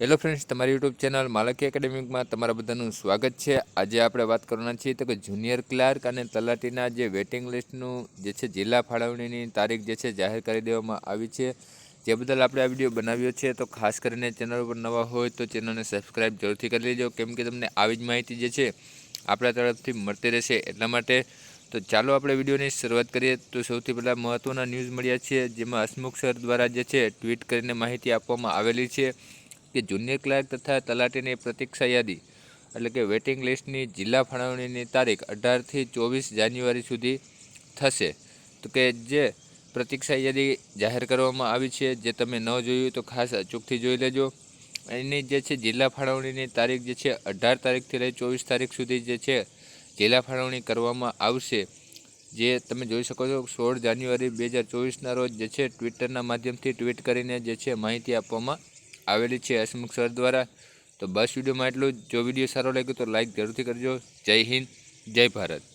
Hello friends તમારી YouTube channel માલકી એકેડેમિકમાં તમારા બધાનું સ્વાગત છે. આજે આપણે વાત કરવાના છીએ તો કે જુનિયર ક્લાર્ક અને તલાટીના જે વેટિંગ લિસ્ટનું જે છે, જિલ્લા ફાળવણીની તારીખ જે છે, જાહેર કરી દેવામાં આવી છે. જે બદલ આપણે આ વીડિયો બનાવ્યો છે તો ખાસ કરીને ચેનલ ઉપર નવા હોય તો ચેનલને સબસ્ક્રાઈબ જરૂરથી કરી લેજો. કેમ કે તમને આવી જ માહિતી જે છે, આપણા તરફથી મળતી રહેશે એટલા માટે. તો ચાલો આપણે વિડીયોની શરૂઆત કરીએ. તો સૌથી પહેલાં મહત્ત્વના ન્યૂઝ મળ્યા છે, જેમાં હસમુખ સર દ્વારા જે છે ટ્વીટ કરીને માહિતી આપવામાં આવેલી છે. કે જુનિયર ક્લાર્ક તથા તલાટીની પ્રતીક્ષા યાદી, એટલે કે વેટિંગ લિસ્ટની જિલ્લા ફાળવણીની તારીખ અઢારથી ચોવીસ જાન્યુઆરી સુધી થશે. તો કે જે પ્રતીક્ષા યાદી જાહેર કરવામાં આવી છે, જે તમે ન જોયું તો ખાસ અચૂકથી જોઈ લેજો. એની જે છે જિલ્લા ફાળવણીની તારીખ જે છે અઢાર તારીખથી લઈ ચોવીસ તારીખ સુધી જે છે જિલ્લા ફાળવણી કરવામાં આવશે. જે તમે જોઈ શકો છો, સોળ જાન્યુઆરી બે હજાર ચોવીસના રોજ જે છે ટ્વિટરના માધ્યમથી ટ્વીટ કરીને જે છે માહિતી આપવામાં આવેલી છે હસમુખ સર દ્વારા. તો બસ વિડીયોમાં એટલું જ. વીડિયો સારો લાગ્યો તો લાઇક જરૂરથી કરજો. જય હિન્દ, જય ભારત.